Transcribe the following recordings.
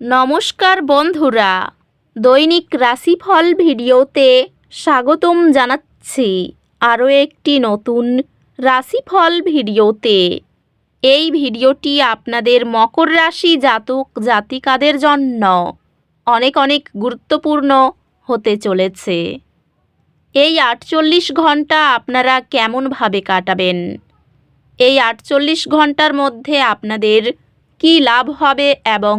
নমস্কার বন্ধুরা, দৈনিক রাশিফল ভিডিওতে স্বাগতম জানাচ্ছি আরও একটি নতুন রাশিফল ভিডিওতে। এই ভিডিওটি আপনাদের মকর রাশি জাতক জাতিকাদের জন্য অনেক অনেক গুরুত্বপূর্ণ হতে চলেছে। এই আটচল্লিশ ঘণ্টা আপনারা কেমনভাবে কাটাবেন? এই আটচল্লিশ ঘণ্টার মধ্যে আপনাদের কী লাভ হবে এবং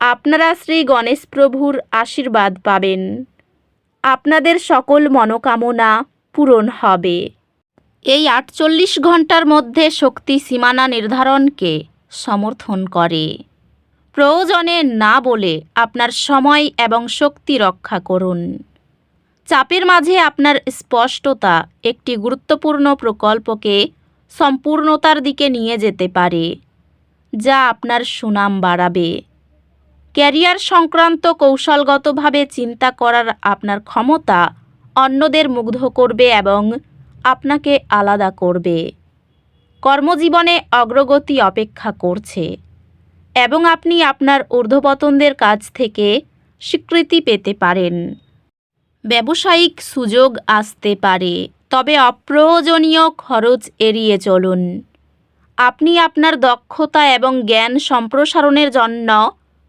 আপনারা শ্রী গণেশ প্রভুর আশীর্বাদ পাবেন। আপনাদের সকল মনোকামনা পূরণ হবে। এই আটচল্লিশ ঘণ্টার মধ্যে শক্তি সীমানা নির্ধারণকে সমর্থন করে। প্রয়োজনে না বলে আপনার সময় এবং শক্তি রক্ষা করুন। চাপের মাঝে আপনার স্পষ্টতা একটি গুরুত্বপূর্ণ প্রকল্পকে সম্পূর্ণতার দিকে নিয়ে যেতে পারে, যা আপনার সুনাম বাড়াবে। ক্যারিয়ার সংক্রান্ত কৌশলগতভাবে চিন্তা করার আপনার ক্ষমতা অন্যদের মুগ্ধ করবে এবং আপনাকে আলাদা করবে। কর্মজীবনে অগ্রগতি অপেক্ষা করছে এবং আপনি আপনার ঊর্ধ্বপতনদের কাছ থেকে স্বীকৃতি পেতে পারেন। ব্যবসায়িক সুযোগ আসতে পারে, তবে অপ্রয়োজনীয় খরচ এড়িয়ে চলুন। আপনি আপনার দক্ষতা এবং জ্ঞান সম্প্রসারণের জন্য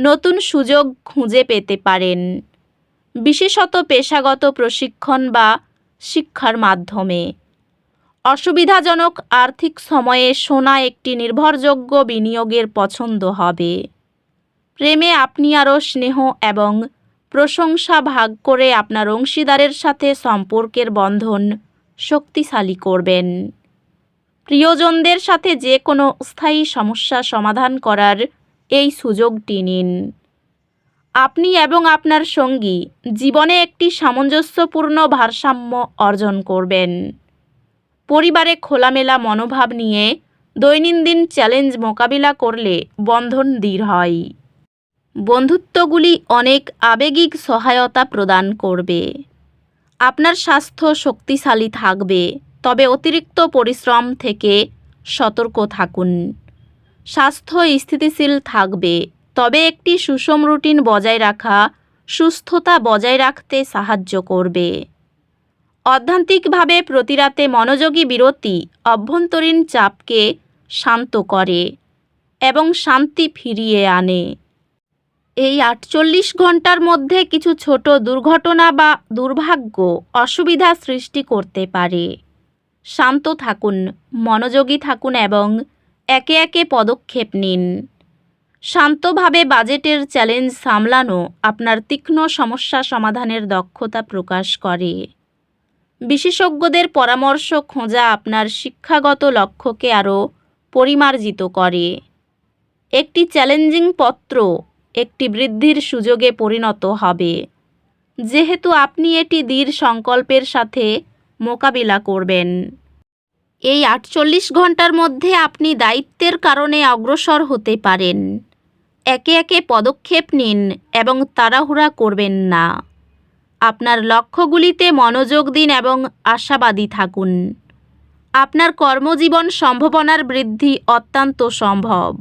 নতুন সুযোগ খুঁজে পেতে পারেন। বিশেষত পেশাগত প্রশিক্ষণ বা শিক্ষার মাধ্যমে। অসুবিধাজনক আর্থিক সময়ে সোনা একটি নির্ভরযোগ্য বিনিয়োগের পছন্দ হবে। প্রেমে আপনি আরও স্নেহ এবং প্রশংসা ভাগ করে আপনার অংশীদারের সাথে সম্পর্কের বন্ধন শক্তিশালী করবেন। প্রিয়জনদের সাথে যে কোনো স্থায়ী সমস্যা সমাধান করার এই সুযোগটি নিন। আপনি এবং আপনার সঙ্গী জীবনে একটি সামঞ্জস্যপূর্ণ ভারসাম্য অর্জন করবেন। পরিবারে খোলামেলা মনোভাব নিয়ে দৈনন্দিন চ্যালেঞ্জ মোকাবিলা করলে বন্ধন দৃঢ় হয়। বন্ধুত্বগুলি অনেক আবেগিক সহায়তা প্রদান করবে। আপনার স্বাস্থ্য শক্তিশালী থাকবে, তবে অতিরিক্ত পরিশ্রম থেকে সতর্ক থাকুন। স্বাস্থ্য স্থিতিশীল থাকবে। তবে একটি সুষম রুটিন বজায় রাখা, সুস্থতা বজায় রাখতে সাহায্য করবে। অধ্যান্তিকভাবে প্রতিরাতে মনোযোগী বিরতি অভ্যন্তরীণ চাপকে শান্ত করে এবং শান্তি ফিরিয়ে আনে। এই আটচল্লিশ ঘণ্টার মধ্যে কিছু ছোট দুর্ঘটনা বা দুর্ভাগ্য অসুবিধা সৃষ্টি করতে পারে। শান্ত থাকুন, মনোযোগী থাকুন এবং একে একে পদক্ষেপ নিন। শান্তভাবে বাজেটের চ্যালেঞ্জ সামলানো আপনার তীক্ষ্ণ সমস্যা সমাধানের দক্ষতা প্রকাশ করে। বিশেষজ্ঞদের পরামর্শ খোঁজা আপনার শিক্ষাগত লক্ষ্যকে আরও পরিমার্জিত করে। একটি চ্যালেঞ্জিং পত্র একটি বৃদ্ধির সুযোগে পরিণত হবে। যেহেতু আপনি এটি দৃঢ় সংকল্পের সাথে মোকাবিলা করবেন। এই আটচল্লিশ ঘণ্টার মধ্যে আপনি দায়িত্বের কারণে অগ্রসর হতে পারেন। একে একে পদক্ষেপ নিন এবং তাড়াহুড়া করবেন না। আপনার লক্ষ্যগুলিতে মনোযোগ দিন এবং আশাবাদী থাকুন। আপনার কর্মজীবন সম্ভাবনার বৃদ্ধি অত্যন্ত সম্ভব।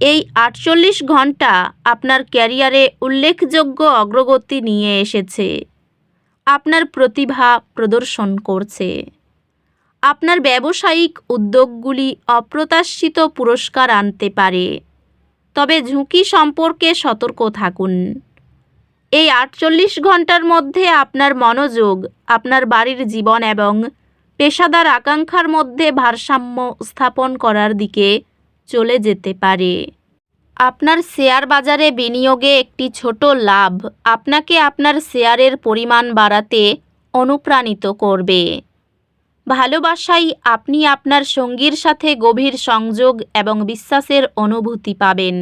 এই আটচল্লিশ ঘণ্টা আপনার ক্যারিয়ারে উল্লেখযোগ্য অগ্রগতি নিয়ে এসেছে। আপনার প্রতিভা প্রদর্শন করছে। আপনার ব্যবসায়িক উদ্যোগগুলি অপ্রত্যাশিত পুরস্কার আনতে পারে। তবে ঝুঁকি সম্পর্কে সতর্ক থাকুন। এই আটচল্লিশ ঘণ্টার মধ্যে আপনার মনোযোগ, আপনার বাড়ির জীবন এবং পেশাদার আকাঙ্ক্ষার মধ্যে ভারসাম্য স্থাপন করার দিকে চলে যেতে পারে। আপনার শেয়ার বাজারে বিনিয়োগে একটি ছোট লাভ আপনাকে আপনার শেয়ারের পরিমাণ বাড়াতে অনুপ্রাণিত করবে। ভালোবাসায় আপনি আপনার সঙ্গীর সাথে গভীর সংযোগ এবং বিশ্বাসের অনুভূতি পাবেন।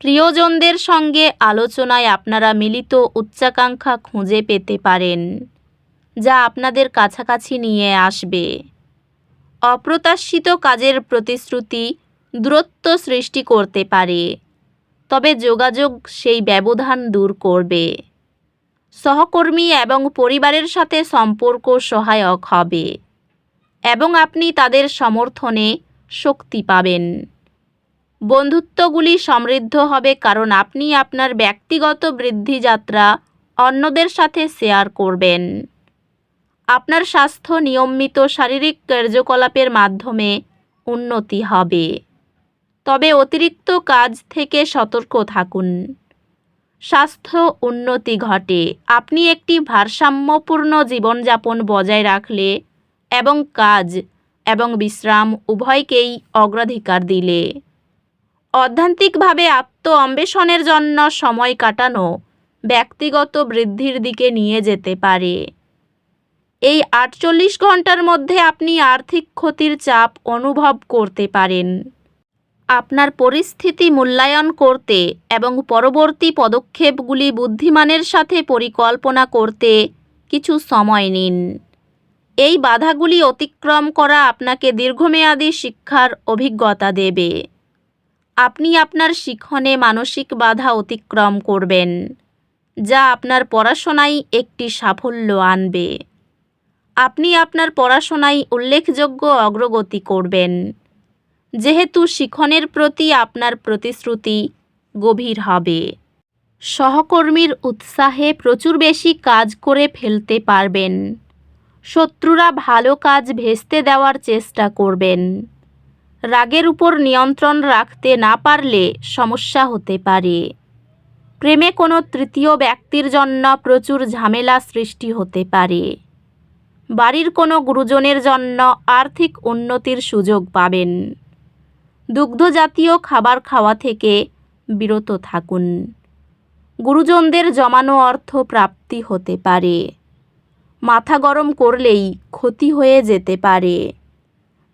প্রিয়জনদের সঙ্গে আলোচনায় আপনারা মিলিত উচ্চাকাঙ্ক্ষা খুঁজে পেতে পারেন, যা আপনাদের কাছাকাছি নিয়ে আসবে। অপ্রত্যাশিত কাজের প্রতিশ্রুতি দূরত্ব সৃষ্টি করতে পারে, তবে যোগাযোগ সেই ব্যবধান দূর করবে। সহকর্মী এবং পরিবারের সাথে সম্পর্ক সহায়ক হবে এবং আপনি তাদের সমর্থনে শক্তি পাবেন। বন্ধুত্বগুলি সমৃদ্ধ হবে কারণ আপনি আপনার ব্যক্তিগত বৃদ্ধি যাত্রা অন্যদের সাথে শেয়ার করবেন। আপনার স্বাস্থ্য নিয়মিত শারীরিক কার্যকলাপের মাধ্যমে উন্নতি হবে। তবে অতিরিক্ত কাজ থেকে সতর্ক থাকুন। স্বাস্থ্য উন্নতি ঘটে। আপনি একটি ভারসাম্যপূর্ণ জীবনযাপন বজায় রাখলে এবং কাজ এবং বিশ্রাম উভয়কেই অগ্রাধিকার দিলে। অধ্যান্তিকভাবে আত্ম অন্বেষণের জন্য সময় কাটানো ব্যক্তিগত বৃদ্ধির দিকে নিয়ে যেতে পারে। এই আটচল্লিশ ঘণ্টার মধ্যে আপনি আর্থিক ক্ষতির চাপ অনুভব করতে পারেন। আপনার পরিস্থিতি মূল্যায়ন করতে এবং পরবর্তী পদক্ষেপগুলি বুদ্ধিমানের সাথে পরিকল্পনা করতে কিছু সময় নিন। এই বাধাগুলি অতিক্রম করা আপনাকে দীর্ঘমেয়াদী শিক্ষার অভিজ্ঞতা দেবে। আপনি আপনার শিখনে মানসিক বাধা অতিক্রম করবেন, যা আপনার পড়াশোনায় একটি সাফল্য আনবে। আপনি আপনার পড়াশোনায় উল্লেখযোগ্য অগ্রগতি করবেন। যেহেতু শিখনের প্রতি আপনার প্রতিশ্রুতি গভীর হবে। সহকর্মীর উৎসাহে প্রচুর বেশি কাজ করে ফেলতে পারবেন। শত্রুরা ভালো কাজ ভেস্তে দেওয়ার চেষ্টা করবেন। রাগের উপর নিয়ন্ত্রণ রাখতে না পারলে সমস্যা হতে পারে। প্রেমে কোনো তৃতীয় ব্যক্তির জন্য প্রচুর ঝামেলা সৃষ্টি হতে পারে। বাড়ির কোনো গুরুজনের জন্য আর্থিক উন্নতির সুযোগ পাবেন। দুগ্ধজাতীয় খাবার খাওয়া থেকে বিরত থাকুন। গুরুজনদের জমানো অর্থ প্রাপ্তি হতে পারে। মাথা গরম করলেই ক্ষতি হয়ে যেতে পারে।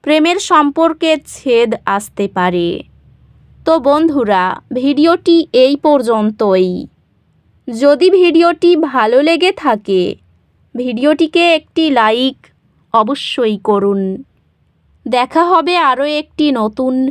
প্রেমের সম্পর্কে ছেদ আসতে পারে। তো বন্ধুরা, ভিডিওটি এই পর্যন্তই। যদি ভিডিওটি ভালো লেগে থাকে, ভিডিওটিকে একটি লাইক অবশ্যই করুন। দেখা হবে আরও একটি নতুন